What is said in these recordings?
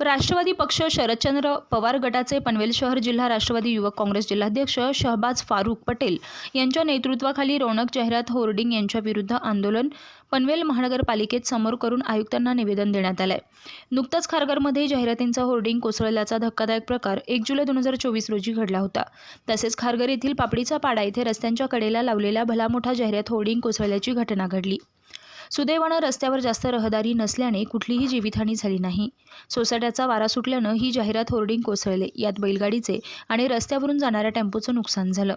राष्ट्रवादी पक्ष शरदचंद्र पवार गटाचे पनवेल शहर जिल्हा राष्ट्रवादी युवक काँग्रेस जिल्हाध्यक्ष शहबाज फारूक पटेल यांच्या नेतृत्वाखाली रौनक जाहिरात होर्डिंग यांच्याविरुद्ध आंदोलन पनवेल महानगरपालिकेत समोर करून आयुक्तांना निवेदन देण्यात आलंय. नुकताच खारघरमध्ये जाहिरातींचा होर्डिंग कोसळल्याचा धक्कादायक प्रकार एक जुलै दोन हजार चोवीस रोजी घडला होता. तसेच खारघर येथील पापडीचा पाडा येथे रस्त्यांच्या कडेला लावलेल्या भलामोठा जाहिरात होर्डिंग कोसळल्याची घटना घडली. सुदैवानं रस्त्यावर जास्त रहदारी नसल्याने कुठलीही जीवितहानी झाली नाही. सोसाट्याचा वारा सुटल्यानं ही जाहिरात होर्डिंग कोसळले. यात बैलगाडीचे आणि रस्त्यावरून जाणाऱ्या टेम्पोचं नुकसान झालं.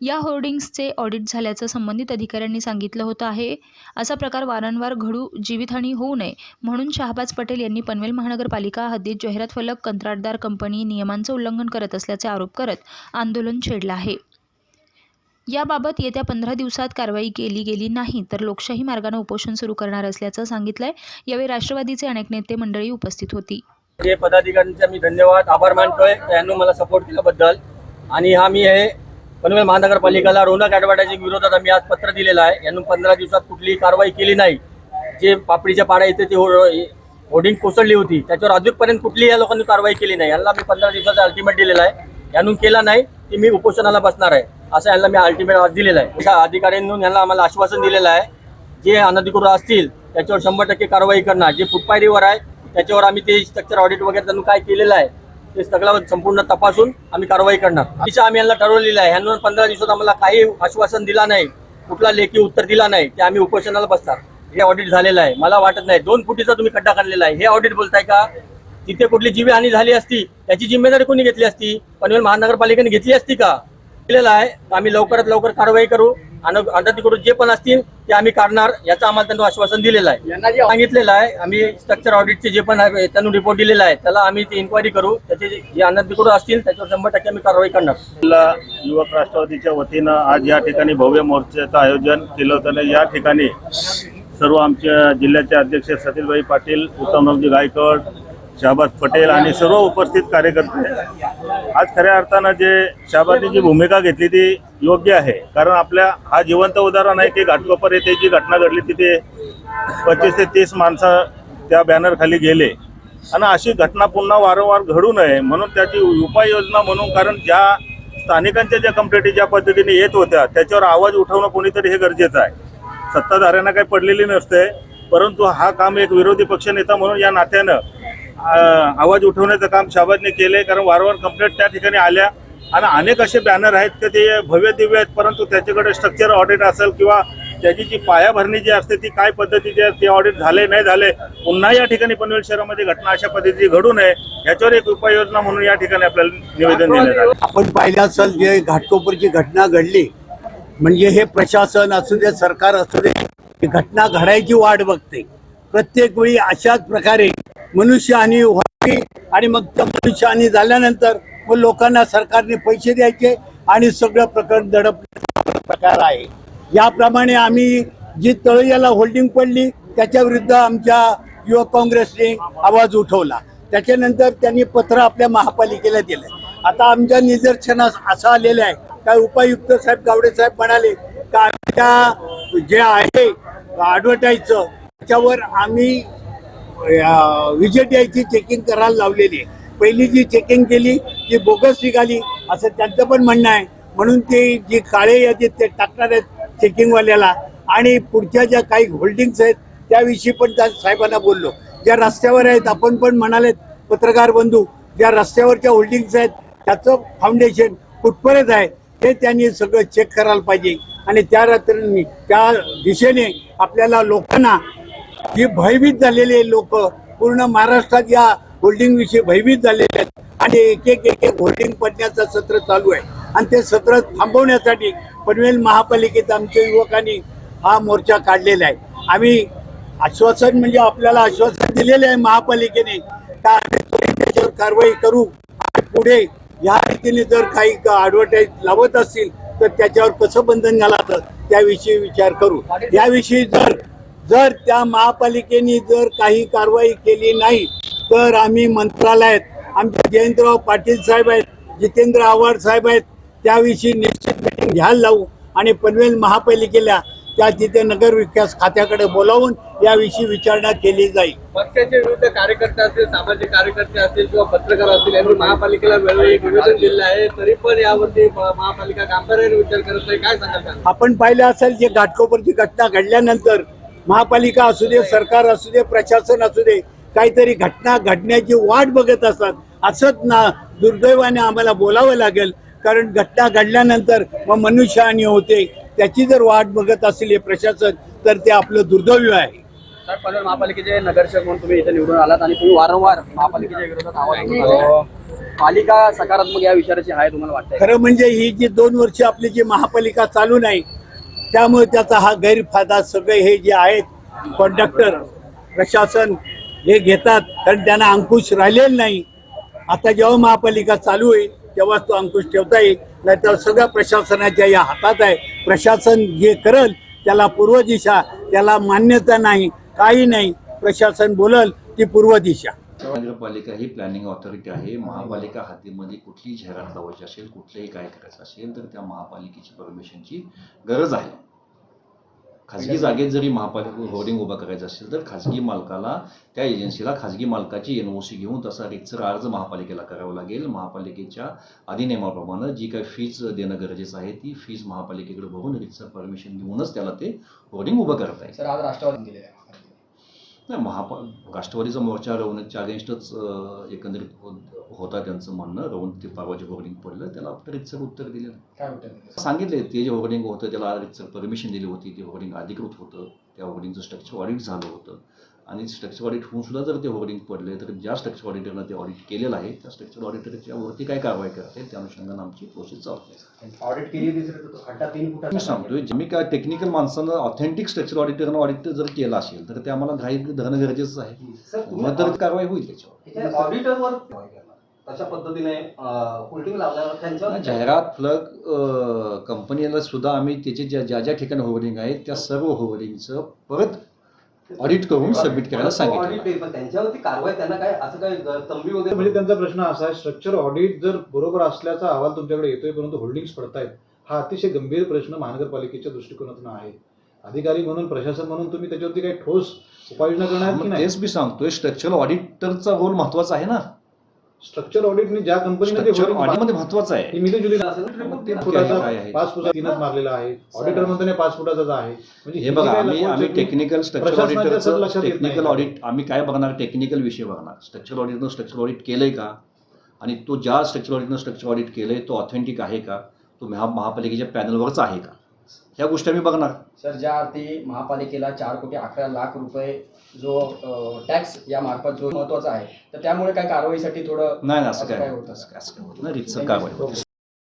या होर्डिंग्सचे ऑडिट झाल्याचं संबंधित अधिकाऱ्यांनी सांगितलं होतं आहे. असा प्रकार वारंवार घडू जीवितहानी होऊ नये म्हणून शहाबाज पटेल यांनी पनवेल महानगरपालिका हद्दीत जाहिरात फलक कंत्राटदार कंपनी नियमांचं उल्लंघन करत असल्याचे आरोप करत आंदोलन छेडलं आहे. याबाबत येत्या पंधरा दिवसात कारवाई केली गेली नाही तर लोकशाही मार्गानं उपोषण सुरू करणार असल्याचं सांगितलंय. यावेळी राष्ट्रवादीचे अनेक नेते मंडळी उपस्थित होती. जे पदाधिकाऱ्यांचा मी धन्यवाद आभार मानतोय. यांनी मला सपोर्ट केल्याबद्दल. आणि हा मी हे पनवेल महानगरपालिकेला. रोनक ॲडव्हर्टायझिंग विरोधात आम्ही आज पत्र दिलेलं आहे. यांनी पंधरा दिवसात कुठलीही कारवाई केली नाही. जे पापडीच्या पाड्या इथे ती हो- होर्डिंग कोसळली होती त्याच्यावर अजूनपर्यंत कुठलीही या लोकांनी कारवाई केली नाही. यांना मी पंधरा दिवसाचा अल्टिमेट दिलेला आहे. यांनी केला नाही की मी उपोषणाला बसणार आहे. असं यांना मी अल्टिमेट आज दिलेला आहे. अशा अधिकाऱ्यांनी यांना आम्हाला आश्वासन दिलेलं आहे. जे अनधिकृत असतील त्याच्यावर शंभर टक्के कारवाई करणार. जे फुटपायरीवर आहे त्याच्यावर आम्ही ते स्ट्रक्चर ऑडिट वगैरे त्यांनी काय केलेलं आहे ते सगळं संपूर्ण तपासून आम्ही कारवाई करणार. तिचं आम्ही यांना ठरवलेलं आहे. ह्यांना पंधरा दिवसात आम्हाला काही आश्वासन दिला नाही. कुठला लेखी उत्तर दिला नाही. ते आम्ही उपोषणाला बसणार. हे ऑडिट झालेलं आहे. मला वाटत नाही. दोन फुटीचा तुम्ही खड्डा काढलेला आहे. हे ऑडिट बोलताय का? तिथे कुठली जीवहानी झाली असती त्याची जिम्मेदारी कोणी घेतली असती? पनवेल महानगरपालिकेने घेतली असती का? दिलेला आहे. आम्ही लवकरात लवकर कारवाई करू आणि अनधिकृत जे पण असतील ते आम्ही काढणार याचं आम्हाला त्यांनी आश्वासन दिलेलं आहे. यांना जे सांगितलेलं आहे आम्ही स्ट्रक्चर ऑडिटचे जे पण आहे त्यांनी रिपोर्ट दिलेला आहे. त्याला आम्ही ती इन्क्वायरी करू. त्याचे जे- अनधिकृत असतील त्याच्यावर शंभर टक्के आम्ही कारवाई करणार. जिल्हा युवक राष्ट्रवादीच्या वतीनं आज या ठिकाणी भव्य मोर्चाचं आयोजन केलं होतं आणि या ठिकाणी सर्व आमच्या जिल्ह्याचे अध्यक्ष सतीलभाई पाटील उत्तमरावजी गायकवाड शहाबाज पटेल आणि सर्व उपस्थित कार्यकर्ते. आज खऱ्या अर्थानं जे शहाबाजनी जी भूमिका घेतली ती योग्य आहे. कारण आपल्या हा जिवंत उदाहरण आहे की घाटकोपर येथे जी घटना घडली तिथे पंचवीस ते तीस माणसं त्या बॅनरखाली गेले. आणि अशी घटना पुन्हा वारंवार घडू नये म्हणून त्याची उपाययोजना म्हणून कारण ज्या स्थानिकांच्या ज्या कंप्लेटी ज्या पद्धतीने येत होत्या त्याच्यावर आवाज उठवणं कोणीतरी हे गरजेचं आहे. सत्ताधाऱ्यांना काही पडलेली नसते परंतु हा काम एक विरोधी पक्षनेता म्हणून या नात्यानं आवाज उठवण्याचं काम शाबाजने केलंय कारण वारंवार कंप्लेंट त्या ठिकाणी आल्या. आणि अनेक असे बॅनर आहेत की ते भव्य दिव्य आहेत परंतु त्याच्याकडे स्ट्रक्चर ऑडिट असेल किंवा त्याची जी पायाभरणी जी असते ती काय पद्धतीची आहे, ते ऑडिट झाले नाही झाले पुन्हा या ठिकाणी पनवेल शहरामध्ये घटना अशा पद्धतीची घडू नये याच्यावर एक उपाययोजना म्हणून या ठिकाणी आपल्याला निवेदन देण्यात आलं. आपण पाहिलं असेल जे घाटकोपरची घटना घडली म्हणजे हे प्रशासन असू दे सरकार असू दे घटना घडायची वाट बघते. प्रत्येक वेळी अशाच प्रकारे मनुष्यहानी व्हावी आणि मग त्या मनुष्यहानी झाल्यानंतर मग लोकांना सरकारने पैसे द्यायचे आणि सगळं प्रकरण दडपण्याचा प्रकार आहे. याप्रमाणे आम्ही जी तळयाला होल्डिंग पडली त्याच्या विरुद्ध आमच्या युवक काँग्रेसने आवाज उठवला. त्याच्यानंतर त्यांनी पत्र आपल्या महापालिकेला दिलं. आता आमच्या निदर्शनास असं आलेलं आहे. काय उपायुक्त साहेब गावडे साहेब म्हणाले का आमच्या जे आहे ॲडव्हर्टाईजचं त्याच्यावर आम्ही विजेट यायची चेकिंग करायला लावलेली आहे. पहिली जी चेकिंग केली ती बोगस निघाली असं त्यांचं पण म्हणणं आहे. म्हणून ते जी काळे यादीत ते टाकणार आहेत चेकिंगवाल्याला आणि पुढच्या ज्या काही होल्डिंग्स आहेत त्याविषयी पण त्या साहेबांना बोललो. ज्या रस्त्यावर आहेत आपण पण म्हणालेत पत्रकार बंधू ज्या रस्त्यावरच्या होल्डिंग्स आहेत त्याचं फाउंडेशन कुठपर्यंत आहे हे त्यांनी सगळं चेक करायला पाहिजे. आणि त्या रात्री त्या दिशेने आपल्याला लोकांना जी भयभीत झालेले लोक पूर्ण महाराष्ट्रात या होल्डिंग विषयी भयभीत झालेले आहेत. आणि एक एक एक एक होल्डिंग पडण्याचं सत्र चालू आहे. आणि ते सत्र थांबवण्यासाठी पनवेल महापालिकेत आमच्या युवकांनी हा मोर्चा काढलेला आहे. आम्ही आश्वासन म्हणजे आपल्याला आश्वासन दिलेले आहे महापालिकेने का आम्ही त्याच्यावर कारवाई करू आणि पुढे या रीतीने जर काही ॲडव्हर्टाईज लावत असतील तर त्याच्यावर कसं बंधन घालायचं? त्याविषयी विचार करू. याविषयी जर जर त्या महापालिकेने जर काही कारवाई केली नाही तर आम्ही मंत्रालयात आमचे जयंतराव पाटील साहेब आहेत जितेंद्र आव्हाड साहेब आहेत त्याविषयी निश्चित मिटिंग घ्यायला लावू आणि पनवेल महापालिकेला त्या तिथे नगर विकास खात्याकडे बोलावून याविषयी विचारणा केली जाईल. पक्षाचे विरुद्ध कार्यकर्ते असतील सामाजिक कार्यकर्ते असतील किंवा पत्रकार असतील यांनी महापालिकेला वेळोवेळी निवेदन दिलेलं आहे. तरी पण यावरती महापालिका गांभीर्याने विचार करत नाही. काय सांगाल? आपण पाहिलं असेल जे घाटकोपरची घटना घडल्यानंतर महापालिका असू दे सरकार असू दे प्रशासन असू दे काहीतरी घटना घडण्याची वाट बघत असतात. असंच ना दुर्दैवाने आम्हाला बोलावं लागेल. कारण घटना घडल्यानंतर मग मनुष्यहानी होते. त्याची जर वाट बघत असेल हे प्रशासन तर ते आपलं दुर्दैव आहे. महापालिकेचे नगरसेवक म्हणून तुम्ही इथे निवडून आलात आणि तुम्ही वारंवार महापालिकेच्या विरोधात आवाज उठवत आहात. पालिका सकारात्मक या विचाराची आहे तुम्हाला वाटतंय? खरं म्हणजे ही जी दोन वर्ष आपली जी महापालिका चालू नाही त्यामुळे त्याचा हा गैरफायदा सगळे हे जे आहेत कंडक्टर प्रशासन हे घेतात. कारण त्यांना अंकुश राहिलेला नाही. आता जेव्हा महापालिका चालू होईल तेव्हाच तो अंकुश ठेवता येईल. नाहीतर सगळ्या प्रशासनाच्या या हातात आहे. प्रशासन जे करल त्याला पूर्व दिशा त्याला मान्यता नाही काही नाही. प्रशासन बोलल ती पूर्व दिशा. नगरपालिका ही प्लॅनिंग ऑथॉरिटी आहे. महापालिका हद्दीमध्ये कुठलीही जाहिरात लावायची असेल कुठलंही काय करायचं असेल तर त्या महापालिकेची परमिशनची गरज आहे. खाजगी जागेत जरी महापालिका होर्डिंग उभा करायचं असेल तर खाजगी मालकाला त्या एजन्सीला खाजगी मालकाची एन ओ सी घेऊन तसा रितसर अर्ज महापालिकेला करावा लागेल. महापालिकेच्या अधिनियमाप्रमाणे जी काही फीज देणं गरजेचं आहे ती फीज महापालिकेकडे भरून रितसर परमिशन देऊनच त्याला ते होर्डिंग उभं करता येईल सर आज राष्ट्रवादी दिलेलं आहे नाही महापा राष्ट्रवादीचा मोर्चा रवणकच्या अगेन्स्टच एकंदरीत हो- होता त्यांचं म्हणणं. रवण ते परवाचे होर्डिंग पडलं त्याला रितसर उत्तर दिलं. काय सांगितले ते जे होर्डिंग होतं त्याला रितसर परमिशन दिली होती ते होर्डिंग अधिकृत होतं. त्या होर्डिंगचं स्ट्रक्चर ऑडिट झालं होतं. आणि स्ट्रक्चर ऑडिट होऊन सुद्धा जर ते होर्डिंग पडले तर ज्या स्ट्रक्चर ऑडिटरनं ते ऑडिट केलेलं आहे त्या स्ट्रक्चर ऑडिटरच्या वरती काय कारवाई करते त्या अनुषंगानं आमची प्रोसेस चालू आहे. ऑडिट केली मी सांगतोय जे मी काय टेक्निकल माणसानं ऑथेंटिक स्ट्रक्चर ऑडिटरनं ऑडिट जर केलं असेल तर ते आम्हाला घाई धरणं गरजेचं आहे. मग तर कारवाई होईल त्याच्यावर. ऑडिटरवर पद्धतीने होल्डिंग लावल्यावर त्यांच्यावर जाहिरात फ्लग कंपनीला सुद्धा आम्ही त्याचे ज्या ज्या ज्या ठिकाणी होर्डिंग आहे त्या सर्व होर्डिंगचं परत ऑडिट करून सबमिट करायला सांगितलं. ऑडिट त्यांच्यावरती कारवाई त्यांना काय असं काय तंबी वगैरे? म्हणजे त्यांचा प्रश्न असा आहे स्ट्रक्चर ऑडिट जर बरोबर असल्याचा अहवाल तुमच्याकडे येतोय परंतु होल्डिंग्स पडतायत हा अतिशय गंभीर प्रश्न महानगरपालिकेच्या दृष्टिकोनातून आहे. अधिकारी म्हणून प्रशासन म्हणून तुम्ही त्याच्यावरती काही ठोस उपाययोजना करणार की मग नाही? तेच मी सांगतोय स्ट्रक्चरल ऑडिटरचा रोल महत्त्वाचा आहे ना. स्ट्रक्चर ऑडिटने ज्या ऑडिटमध्ये महत्वाचं आहे. पाच फुटा तीनच मारलेला आहे. ऑडिटर म्हणतो नाही पाच फुटाचाच आहे. म्हणजे हे बघा आम्ही आम्ही टेक्निकल स्ट्रक्चर ऑडिटरचं येत टेक्निकल. ऑडिट आम्ही काय बघणार? टेक्निकल विषय बघणार. स्ट्रक्चर ऑडिटनं स्ट्रक्चर ऑडिट केलंय का? आणि तो ज्या स्ट्रक्चर ऑडिटनं स्ट्रक्चर ऑडिट केलंय तो ऑथेंटिक आहे का? तो महा महापालिकेच्या पॅनलवरच आहे का? ह्या गोष्टी आम्ही बघणार. सर ज्या अर्थी महापालिकेला चार कोटी अकरा लाख रुपये जो टॅक्स या मार्फत जो महत्त्वाचा आहे तर त्यामुळे काय कारवाईसाठी थोडं नाही नाही, असं काय होत? असं काय होत? नाही रीतसर कारवाई होते.